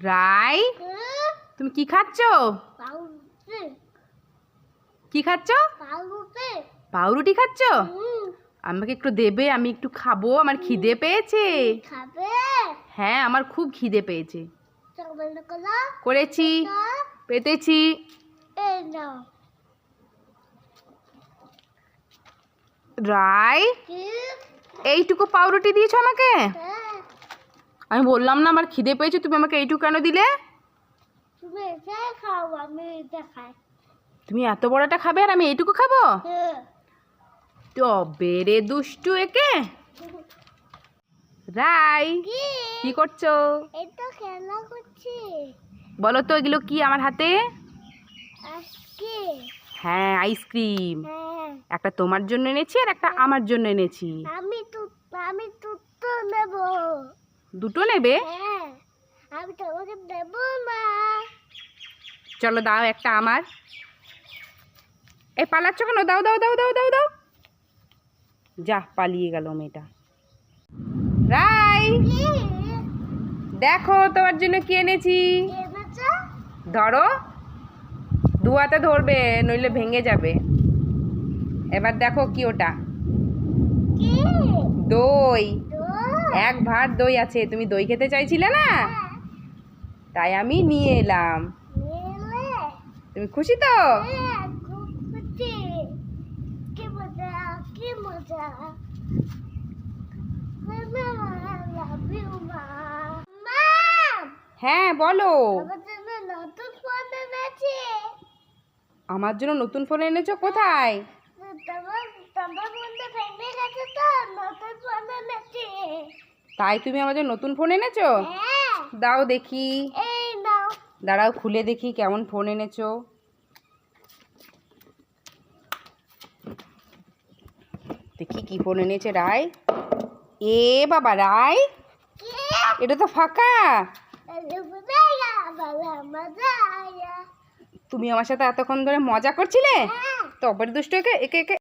রাই, তুমি কি খাচ্ছ? কি খাচ্ছ? পাউরুটি খাচ্ছ? আমাকে একটু দেবে, আমি একটু খাব, আমার খিদে পেয়েছে। হ্যাঁ আমার খুব খিদে পেয়েছে। করেছি, পেতেছি। রাই, এইটুকু পাউরুটি দিয়েছ আমাকে? আমি বললাম না আমার খিদে পেয়েছে তুমি আমাকে এইটুকু কেন দিলে? তুমি এত বড়টা খাবে আর আমি এইটুকু খাব? হ্যাঁ। তবে রে দুষ্টু একে? রাই কি? করছ? এটা খেলা করছি। বলো তো এগুলো কি আমার হাতে? হ্যাঁ আইসক্রিম। হ্যাঁ। একটা তোমার জন্য এনেছি আর একটা আমার জন্য এনেছি। আমি আমি তো নেব। দুটো নেবে? হ্যাঁ আমি তোমাকে দেব না চলো দাও একটা আমার। এই পালাচ্ছ কেন? দাও দাও দাও দাও দাও দাও। যা পালিয়ে গেল মেয়েটা। রাই! দেখো তোমার জন্য কি এনেছি? ধরো। দু হাতে ধরবে নইলে ভেঙে যাবে। এবার দেখো কি ওটা। দই? এক ভাত দই আছে, তুমি দই খেতে চাইছিলে না? তাই আমি নিয়ে এলাম। তুমি খুশি তো? হ্যাঁ বলো। আমার জন্য নতুন ফোন এনেছো কোথায়? তোমার ফোনটা গেছে তো, নতুন ফোন এনেছি। তাই তুমি আমার জন্য নতুন ফোন এনেছো? হ্যাঁ। দাও দেখি। দাঁড়াও খুলে দেখি কেমন ফোন এনেছো। দেখি কি ফোন এনেছে রায়। এ বাবা রায়। এটা তো ফাঁকা। তুমি আমার সাথে এতক্ষণ ধরে মজা করছিলে? হ্যাঁ। তো অপর দুষ্ট একে একে একে